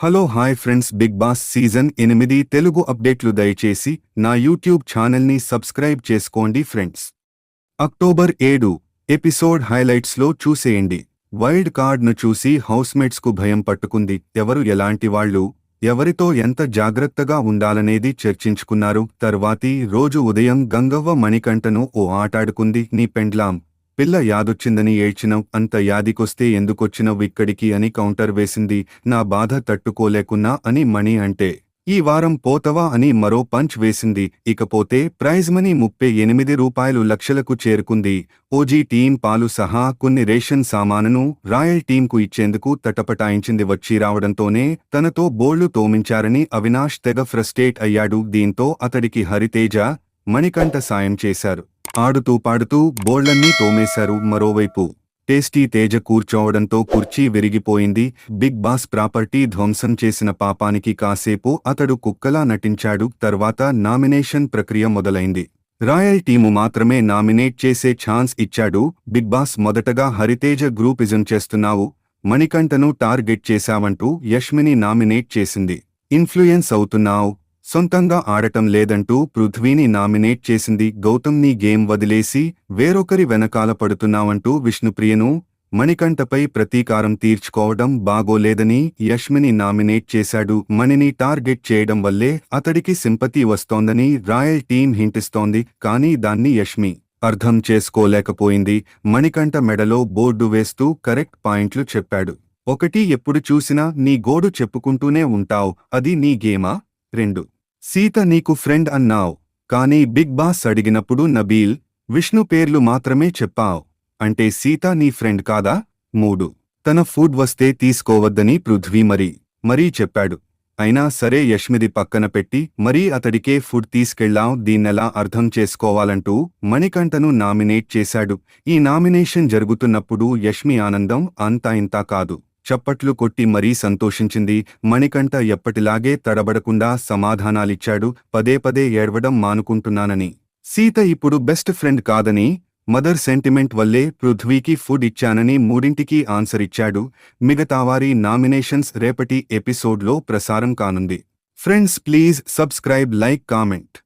Hello hi friends big boss season ఎనిమిది తెలుగు అప్డేట్లు దయచేసి నా యూట్యూబ్ ఛానల్ని సబ్స్క్రైబ్ చేసుకోండి ఫ్రెండ్స్. అక్టోబర్ ఏడు ఎపిసోడ్ హైలైట్స్లో చూసేయండి. వైల్డ్ కార్డ్ను చూసి హౌస్మేట్స్కు భయం పట్టుకుంది. ఎవరు ఎలాంటి వాళ్ళు ఎవరితో ఎంత జాగ్రత్తగా ఉండాలనేది చర్చించుకున్నారు. తర్వాతి రోజు ఉదయం గంగవ్వ మణికంఠను ఓ ఆటాడుకుంది. నీ పెండ్లాం పిల్ల యాదొచ్చిందని ఏడ్చినవ్ అంత యాదికొస్తే ఎందుకొచ్చినవ్ ఇక్కడికి అని కౌంటర్ వేసింది నా బాధ తట్టుకోలేకున్నా అని మణి అంటే ఈ వారం పోతవా అని మరో పంచ్ వేసింది ఇకపోతే ప్రైజ్ మనీ ముప్పై ఎనిమిది రూపాయలు లక్షలకు చేరుకుంది ఓజీ టీం పాలు సహా కొన్ని రేషన్ సామానును రాయల్ టీంకు ఇచ్చేందుకు తటపటాయించింది వచ్చి రావడంతోనే తనతో బోళ్ళు తోమించారని అవినాష్ తెగ ఫ్రస్టేట్ అయ్యాడు దీంతో అతడికి హరితేజ మణికంఠ సాయం చేశారు. ఆడుతూ పాడుతూ బోళ్ళన్నీ తోమేశారు. మరోవైపు టేస్టీ తేజ కూర్చోవడంతో కుర్చీ విరిగిపోయింది. బిగ్ బాస్ ప్రాపర్టీ ధ్వంసం చేసిన పాపానికి కాసేపు అతడు కుక్కలా నటించాడు. తర్వాత నామినేషన్ ప్రక్రియ మొదలైంది. రాయల్ టీము మాత్రమే నామినేట్ చేసే ఛాన్స్ ఇచ్చాడు. బిగ్ బాస్ మొదటగా హరితేజ గ్రూపిజం చేస్తున్నావు మణికంఠను టార్గెట్ చేశావంటూ యష్మిని నామినేట్ చేసింది. ఇన్ఫ్లుయెన్స్ అవుతున్నావు సొంతంగా ఆడటం లేదంటూ పృథ్వీని నామినేట్ చేసింది గౌతమ్ని గేమ్ వదిలేసి వేరొకరి వెనకాల పడుతున్నావంటూ విష్ణుప్రియను మణికంఠపై ప్రతీకారం తీర్చుకోవడం బాగోలేదని యష్మిని నామినేట్ చేశాడు. మణిని టార్గెట్ చేయడం వల్లే అతడికి సింపతి వస్తోందని రాయల్ టీం హింటిస్తోంది. కానీ దాన్ని యష్మి అర్థం చేసుకోలేకపోయింది. మణికంఠ మెడలో బోర్డు వేస్తూ కరెక్ట్ పాయింట్లు చెప్పాడు. ఒకటి ఎప్పుడు చూసినా నీ గోడు చెప్పుకుంటూనే ఉంటావ్. అది నీ గేమా? రెండు సీత నీకు ఫ్రెండ్ అన్నావ్ కానీ బిగ్ బాస్ అడిగినప్పుడు నబీల్ విష్ణు పేర్లు మాత్రమే చెప్పావ్. అంటే సీత నీ ఫ్రెండ్ కాదా? మూడు. తన ఫుడ్ వస్తే తీసుకోవద్దని పృథ్వీ మరి మరీ చెప్పాడు. అయినా సరే యష్మిది పక్కన పెట్టి మరీ అతడికే ఫుడ్ తీసుకెళ్ళాం దీన్నెలా అర్థం చేసుకోవాలంటూ మణికంఠను నామినేట్ చేశాడు. ఈ నామినేషన్ జరుగుతున్నప్పుడు యష్మి ఆనందం అంతా ఇంతా కాదు. చప్పట్లు కొట్టి మరీ సంతోషించింది. మణికంఠ ఎప్పటిలాగే తడబడకుండా సమాధానాలిచ్చాడు. పదే పదే ఏడవడం మానుకుంటున్నానని. సీత ఇప్పుడు బెస్ట్ ఫ్రెండ్ కాదని మదర్ సెంటిమెంట్ వల్లే పృథ్వీకి ఫుడ్ ఇచ్చానని మూడింటికి ఆన్సర్ ఇచ్చాడు. మిగతావారి నామినేషన్స్ రేపటి ఎపిసోడ్లో ప్రసారం కానుంది. Friends please subscribe like comment.